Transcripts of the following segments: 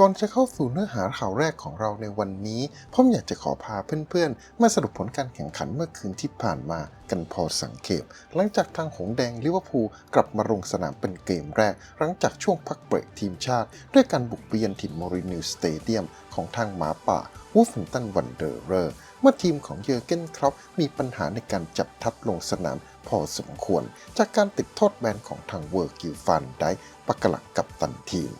ก่อนจะเข้าสู่เนื้อหาข่าวแรกของเราในวันนี้ ผมอยากจะขอพาเพื่อนๆ มาสรุปผลการแข่งขันเมื่อคืนที่ผ่านมากันพอสังเกตหลังจากทางหงส์แดงลิเวอร์พูลกลับมาลงสนามเป็นเกมแรก หลังจากช่วงพักเบรกทีมชาติ ด้วยการบุกไปเยือนถิ่นโมรินิวสเตเดียมของทางหมาป่าวูฟฟิงตันวันเดอร์เรอร์เมื่อทีมของเยอร์เกนครอปมีปัญหาในการจับทัพลงสนามพอสมควร จากการติดโทษแบนของทางเวอร์กิลฟันได้ปักหลักกับตันทีม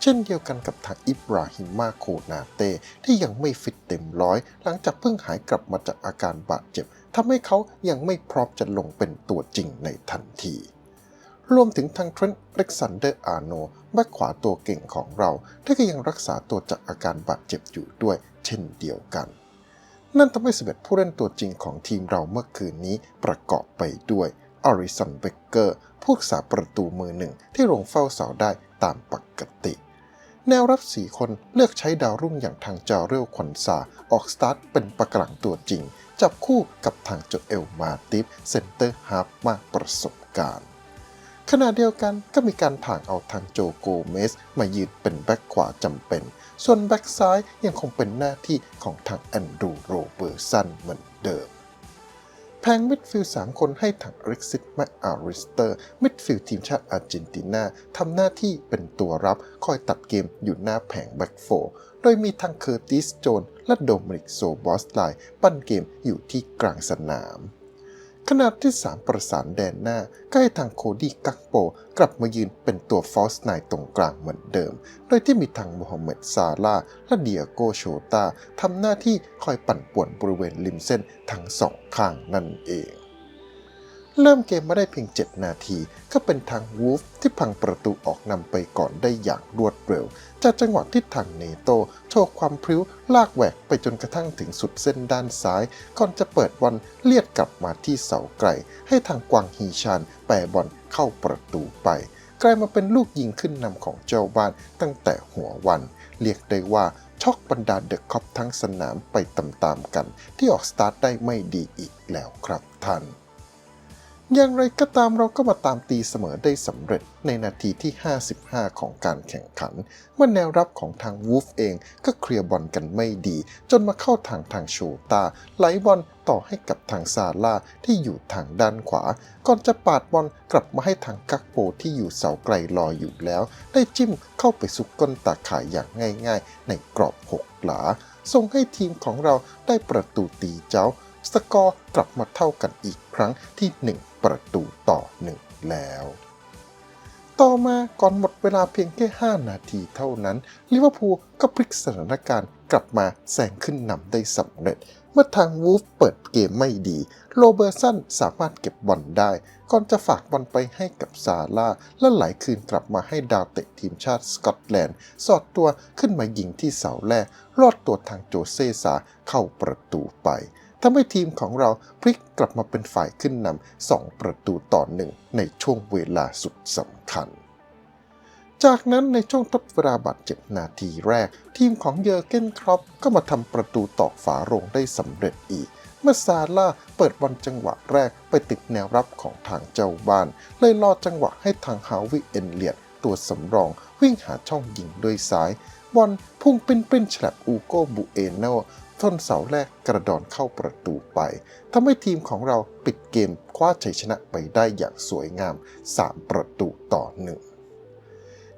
เช่นเดียวกันกับทางอิบราฮิมาโคนาเต้ที่ยังไม่ฟิตเต็มร้อย หลังจากเพิ่งหายกลับมาจากอาการบาดเจ็บทำให้เขายังไม่พร้อมจะลงเป็นตัวจริงในทันที รวมถึงทางเทรนต์เล็กซานเดอร์อาร์โนแบ็คขวาตัวเก่งของเรา ที่ก็ยังรักษาตัวจากอาการบาดเจ็บอยู่ด้วย เช่นเดียวกัน นั่นทำให้สเ11ผู้เล่นตัวจริงของทีมเราเมื่อคืนนี้ประกอบไปด้วยอริสันเบเกอร์ ผู้รักษาประตูมือหนึ่งที่ลงเฝ้าเสาได้ตามปกติ แนวรับ 4 คนเลือกใช้ดาวรุ่งอย่างทางจาเรลควันซาออกสตาร์ทเป็นประกลังตัวจริง จับคู่กับทางโจเอลมาติฟเซนเตอร์ฮาร์ฟมากประสบการณ์ ขณะเดียวกันก็มีการถ่างเอาทางโจโกเมส มายืนเป็นแบ็คขวาจำเป็น ส่วนแบ็คซ้ายยังคงเป็นหน้าที่ของทางแอนดรูโรเบอร์สันเหมือนเดิม แพงมิดฟิลด์3คนให้ทางอเล็กซิสแมคอาริสเตอร์ มิดฟิลด์ทีมชาติอาร์เจนตินาทำหน้าที่เป็นตัวรับ คอยตัดเกมอยู่หน้าแผงแบ็กโฟร์โดยมีทางเคอร์ติสโจนและโดมินิกโซบอสไลปั้นเกมอยู่ที่กลางสนาม ขณะที่3ประสานแดนหน้าก็ให้ทางโคดี้กักโป กลับมายืนเป็นตัวฟอสไนตรงกลางเหมือนเดิม โดยที่มีทางโมฮัมเหม็ดซาลาและเดียโกโชตาทำหน้าที่คอยปั่นป่วนบริเวณริมเส้นทั้งสองข้างนั่นเอง เริ่มเกมมาได้เพียง 7 นาที ก็เป็นทางวูฟที่พังประตูออกนำไปก่อนได้อย่างรวดเร็ว จากจังหวะที่ทางเนโตโชว์ความพริ้วลากแหวกไปจนกระทั่งถึงสุดเส้นด้านซ้าย ก่อนจะเปิดบอลเลียดกลับมาที่เสาไกล ให้ทางกวางฮีชานแปรบอลเข้าประตูไปกลายมาเป็นลูกยิงขึ้นนำของเจ้าบ้านตั้งแต่หัววัน เรียกได้ว่าช็อกบรรดาเดอะคอปทั้งสนามไปตามๆกัน ที่ออกสตาร์ทได้ไม่ดีอีกแล้วครับท่าน อย่างไรก็ตามเราก็มาตามตีเสมอได้สำเร็จในนาทีที่ 55 ของการแข่งขัน เมื่อแนวรับของทางวูฟเองก็เคลียร์บอลกันไม่ดี จนมาเข้าทางทางโชตา ไหลบอลต่อให้กับทางซาร่าที่อยู่ทางด้านขวา ก่อนจะปาดบอลกลับมาให้ทางกักโปที่อยู่เสาไกลรออยู่แล้ว ได้จิ้มเข้าไปซุกก้นตาข่ายอย่างง่าย ๆ ในกรอบหกหลาส่งให้ทีมของเราได้ประตูตีเจ้า สกอร์กลับมาเท่ากันอีกครั้งที่1 ประตูต่อ1แล้ว ต่อมาก่อนหมดเวลาเพียงแค่ 5 นาทีเท่านั้นลิเวอร์พูลก็พลิกสถานการณ์กลับมาแซงขึ้นนำได้สำเร็จ เมื่อทางวูฟเปิดเกมไม่ดี โรเบอร์สันสามารถเก็บบอลได้ก่อนจะฝากบอลไปให้กับซาร่าและไหลคืนกลับมาให้ดาวเตะทีมชาติสกอตแลนด์ สอดตัวขึ้นมายิงที่เสาแรกรอดตัวทางโจเซซาเข้าประตูไป ทำให้ทีมของเราพลิกกลับมาเป็นฝ่ายขึ้นนำสองประตูต่อหนึ่งในช่วงเวลาสุดสำคัญ จากนั้นในช่วงทดเวลาบาดเจ็บนาทีแรก ทีมของเยอร์เกนครอปก็มาทำประตูตอกฝาโรงได้สำเร็จอีกเมื่อซาร่าเปิดบอลจังหวะแรกไปติดแนวรับของทางเจ้าบ้าน เลยรอจังหวะให้ทางฮาวิเอนเลียดตัวสำรองวิ่งหาช่องยิงด้วยซ้าย บอลพุ่งเปริ้นปริ้นฉลับอูโกบูเอโน ต้นเสาแรกกระดอนเข้าประตูไปทำให้ทีมของเราปิดเกมคว้าชัยชนะไปได้อย่างสวยงาม 3 ประตูต่อหนึ่ง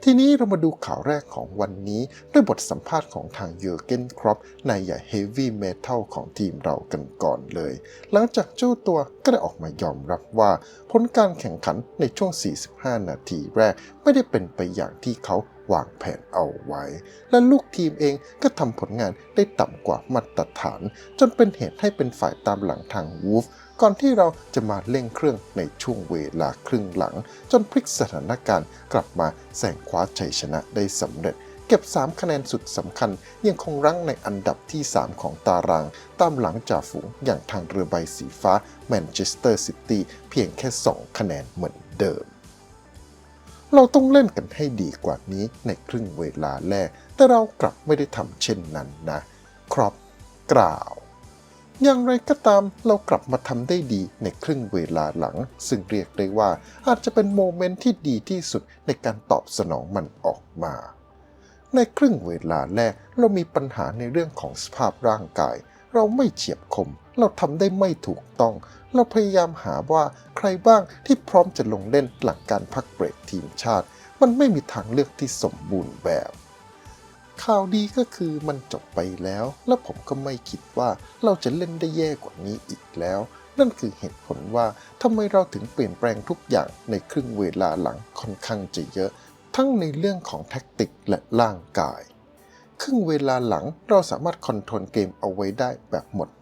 ทีนี้เรามาดูข่าวแรกของวันนี้ด้วยบทสัมภาษณ์ของทางเยอร์เกนครอปนายใหญ่เฮฟวี่เมทัลของทีมเรากันก่อนเลย หลังจากเจ้าตัวก็ได้ออกมายอมรับว่า ผลการแข่งขันในช่วง 45 นาทีแรกไม่ได้เป็นไปอย่างที่เขา วางแผนเอาไว้ และลูกทีมเองก็ทำผลงานได้ต่ำกว่ามาตรฐาน จนเป็นเหตุให้เป็นฝ่ายตามหลังทางวูฟก่อนที่เราจะมาเร่งเครื่องในช่วงเวลาครึ่งหลัง จนพลิกสถานการณ์กลับมาแซงคว้าชัยชนะได้สำเร็จ เก็บ 3 คะแนนสุดสำคัญ ยังคงรั้งในอันดับที่ 3 ของตาราง ตามหลังจ่าฝูงอย่างทางเรือใบสีฟ้าแมนเชสเตอร์ซิตี้เพียงแค่ 2 คะแนนเหมือนเดิม เราต้องเล่นกันให้ดีกว่านี้ในครึ่งเวลาแรก แต่เรากลับไม่ได้ทำเช่นนั้นนะ ครอปกล่าว อย่างไรก็ตามเรากลับมาทำได้ดีในครึ่งเวลาหลัง ซึ่งเรียกได้ว่าอาจจะเป็นโมเมนต์ที่ดีที่สุดในการตอบสนองมันออกมา ในครึ่งเวลาแรกเรามีปัญหาในเรื่องของสภาพร่างกาย เราไม่เฉียบคม เราทำได้ไม่ถูกต้อง เราพยายามหาว่าใครบ้างที่พร้อมจะลงเล่นหลังการพักเบรกทีมชาติ มันไม่มีทางเลือกที่สมบูรณ์แบบ ข่าวดีก็คือมันจบไปแล้ว และผมก็ไม่คิดว่าเราจะเล่นได้แย่กว่านี้อีกแล้ว นั่นคือเหตุผลว่าทำไมเราถึงเปลี่ยนแปลงทุกอย่างในครึ่งเวลาหลังค่อนข้างจะเยอะ ทั้งในเรื่องของแท็กติกและร่างกายครึ่งเวลาหลังเราสามารถคอนโทรลเกมเอาไว้ได้แบบหมดจด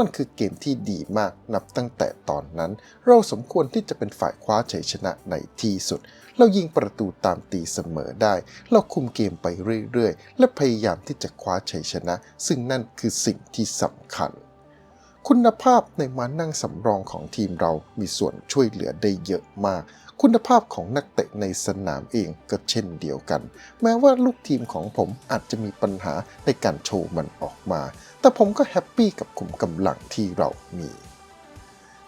มันคือเกมที่ดีมากนับตั้งแต่ตอนนั้น เราสมควรที่จะเป็นฝ่ายคว้าชัยชนะในที่สุด เรายิงประตูตามตีเสมอได้ เราคุมเกมไปเรื่อยๆ และพยายามที่จะคว้าชัยชนะ ซึ่งนั่นคือสิ่งที่สำคัญ คุณภาพในมานั่งสำรองของทีมเรามีส่วนช่วยเหลือได้เยอะมากคุณภาพของนักเตะในสนามเองก็เช่นเดียวกัน แม้ว่าลูกทีมของผมอาจจะมีปัญหาในการโชว์มันออกมา แต่ผมก็แฮปปี้กับขุมกำลังที่เรามี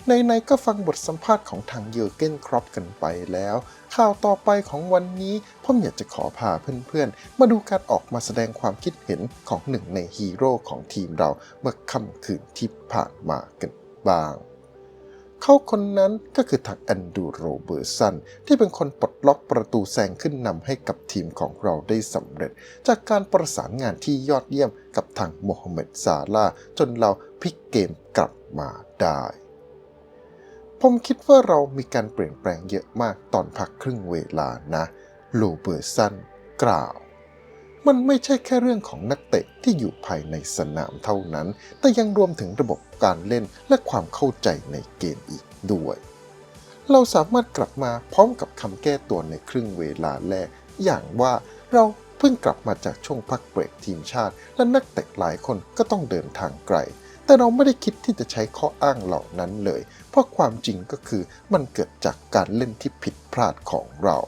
ในๆก็ฟังบทสัมภาษณ์ของทางเยอร์เกนครอปกันไปแล้ว ข่าวต่อไปของวันนี้ผมอยากจะขอพาเพื่อนๆ มาดูการออกมาแสดงความคิดเห็นของหนึ่งในฮีโร่ของทีมเราเมื่อค่ำคืนที่ผ่านมากันบ้าง เขาคนนั้นก็คือทางแอนดูโรเบอร์สันที่เป็นคนปลดล็อกประตูแซงขึ้นนำให้กับทีมของเราได้สำเร็จ จากการประสานงานที่ยอดเยี่ยมกับทางโมฮัมเหม็ดซาลาจนเราพลิกเกมกลับมาได้ผมคิดว่าเรามีการเปลี่ยนแปลงเยอะมากตอนพักครึ่งเวลานะโรเบอร์สันกล่าว มันไม่ใช่แค่เรื่องของนักเตะที่อยู่ภายในสนามเท่านั้น แต่ยังรวมถึงระบบการเล่นและความเข้าใจในเกมอีกด้วย เราสามารถกลับมาพร้อมกับคำแก้ตัวในครึ่งเวลาแรก อย่างว่าเราเพิ่งกลับมาจากช่วงพักเบรกทีมชาติ และนักเตะหลายคนก็ต้องเดินทางไกล แต่เราไม่ได้คิดที่จะใช้ข้ออ้างเหล่านั้นเลย เพราะความจริงก็คือมันเกิดจากการเล่นที่ผิดพลาดของเรา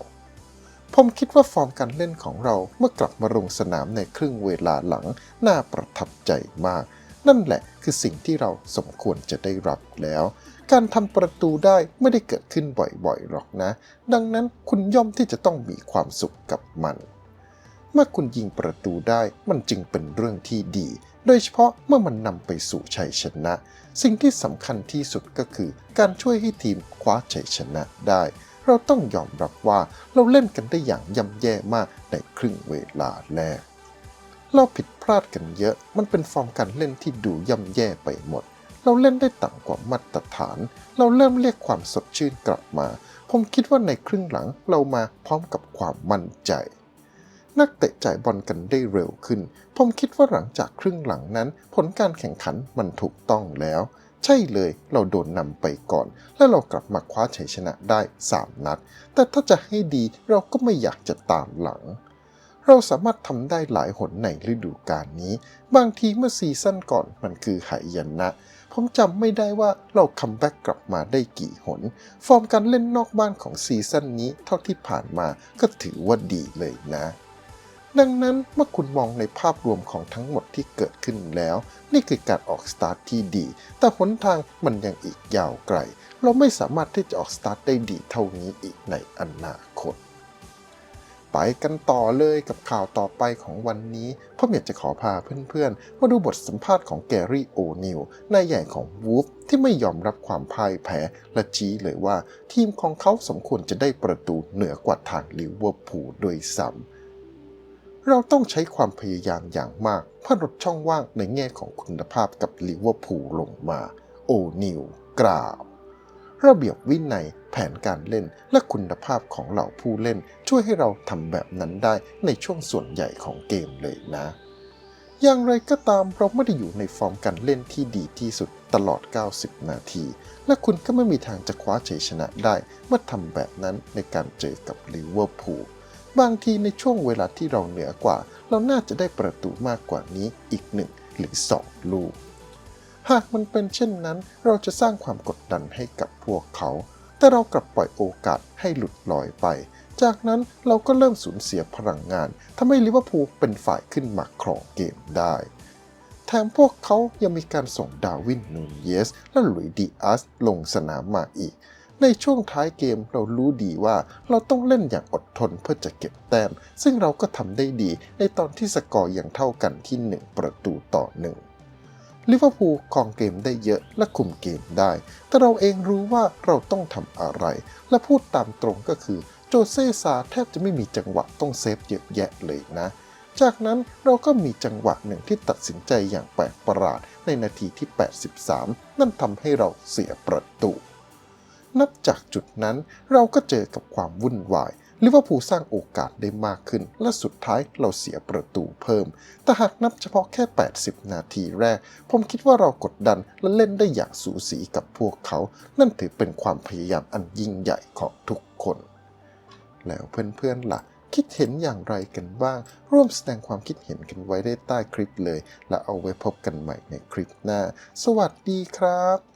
ผมคิดว่าฟอร์มการเล่นของเราเมื่อกลับมาลงสนามในครึ่งเวลาหลัง น่าประทับใจมาก นั่นแหละคือสิ่งที่เราสมควรจะได้รับแล้ว การทำประตูได้ไม่ได้เกิดขึ้นบ่อยๆหรอกนะ ดังนั้นคุณย่อมที่จะต้องมีความสุขกับมัน เมื่อคุณยิงประตูได้มันจึงเป็นเรื่องที่ดี โดยเฉพาะเมื่อมันนำไปสู่ชัยชนะ สิ่งที่สำคัญที่สุดก็คือ การช่วยให้ทีมคว้าชัยชนะได้ เราต้องยอมรับว่าเราเล่นกันได้อย่างย่ำแย่มากในครึ่งเวลาแรก เราผิดพลาดกันเยอะ มันเป็นฟอร์มการเล่นที่ดูย่ำแย่ไปหมด เราเล่นได้ต่ำกว่ามาตรฐาน เราเริ่มเรียกความสดชื่นกลับมา ผมคิดว่าในครึ่งหลังเรามาพร้อมกับความมั่นใจนักเตะจ่ายบอลกันได้เร็วขึ้น ผมคิดว่าหลังจากครึ่งหลังนั้น ผลการแข่งขันมันถูกต้องแล้ว ใช่เลย เราโดนนำไปก่อน และเรากลับมาคว้าชัยชนะได้ 3 นัด แต่ถ้าจะให้ดีเราก็ไม่อยากจะตามหลัง เราสามารถทำได้หลายหนในฤดูกาลนี้ บางทีเมื่อซีซั่นก่อนมันคือหายนะ ผมจำไม่ได้ว่าเราคัมแบ็กกลับมาได้กี่หน ฟอร์มการเล่นนอกบ้านของซีซั่นนี้เท่าที่ผ่านมาก็ถือว่าดีเลยนะ ดังนั้นเมื่อคุณมองในภาพรวมของทั้งหมดที่เกิดขึ้นแล้ว นี่คือการออกสตาร์ทที่ดี แต่หนทางมันยังอีกยาวไกล เราไม่สามารถที่จะออกสตาร์ทได้ดีเท่านี้อีกในอนาคต ไปกันต่อเลยกับข่าวต่อไปของวันนี้ผมอยากจะขอพาเพื่อนๆ มาดูบทสัมภาษณ์ของแกรี่โอนิลนายใหญ่ของวูฟที่ไม่ยอมรับความพ่ายแพ้และชี้เลยว่า ทีมของเขาสมควรจะได้ประตูเหนือกว่าทางลิเวอร์พูลโดยซ้ำ เราต้องใช้ความพยายามอย่างมากเพื่อลดช่องว่างในแง่ของคุณภาพกับลิเวอร์พูลลงมา โอนิวกล่าวระเบียบวินัยแผนการเล่นและคุณภาพของเหล่าผู้เล่น ช่วยให้เราทำแบบนั้นได้ในช่วงส่วนใหญ่ของเกมเลยนะ อย่างไรก็ตามเราไม่ได้อยู่ในฟอร์มการเล่นที่ดีที่สุดตลอด 90 นาที และคุณก็ไม่มีทางจะคว้าชัยชนะได้เมื่อทำแบบนั้นในการเจอกับลิเวอร์พูล บางทีในช่วงเวลาที่เราเหนือกว่า เราน่าจะได้ประตูมากกว่านี้อีกหนึ่งหรือสองลูก หากมันเป็นเช่นนั้น เราจะสร้างความกดดันให้กับพวกเขา แต่เรากลับปล่อยโอกาสให้หลุดลอยไป จากนั้นเราก็เริ่มสูญเสียพลังงานทำให้ลิเวอร์พูลเป็นฝ่ายขึ้นมาครองเกมได้แถมพวกเขายังมีการส่งดาวินนูนเยส และหลุยดีอาสลงสนามมาอีก ในช่วงท้ายเกมเรารู้ดีว่าเราต้องเล่นอย่างอดทนเพื่อจะเก็บแต้ม ซึ่งเราก็ทำได้ดีในตอนที่สกอร์ยังเท่ากันที่ 1 ประตูต่อหนึ่งลิเวอร์พูลครองเกมได้เยอะและคุมเกมได้ แต่เราเองรู้ว่าเราต้องทำอะไร และพูดตามตรงก็คือโจเซซาแทบจะไม่มีจังหวะต้องเซฟเยอะแยะเลยนะจากนั้นเราก็มีจังหวะหนึ่งที่ตัดสินใจอย่างแปลกประหลาดในนาทีที่ 83 นั่นทำให้เราเสียประตู นับจากจุดนั้นเราก็เจอกับความวุ่นวายลิเวอร์พูลสร้างโอกาสได้มากขึ้น และสุดท้ายเราเสียประตูเพิ่ม แต่หากนับเฉพาะแค่ 80 นาทีแรก ผมคิดว่าเรากดดันและเล่นได้อย่างสูสีกับพวกเขา นั่นถือเป็นความพยายามอันยิ่งใหญ่ของทุกคน แล้วเพื่อนๆล่ะ คิดเห็นอย่างไรกันบ้าง ร่วมแสดงความคิดเห็นกันไว้ได้ใต้คลิปเลย และเอาไว้พบกันใหม่ในคลิปหน้า สวัสดีครับ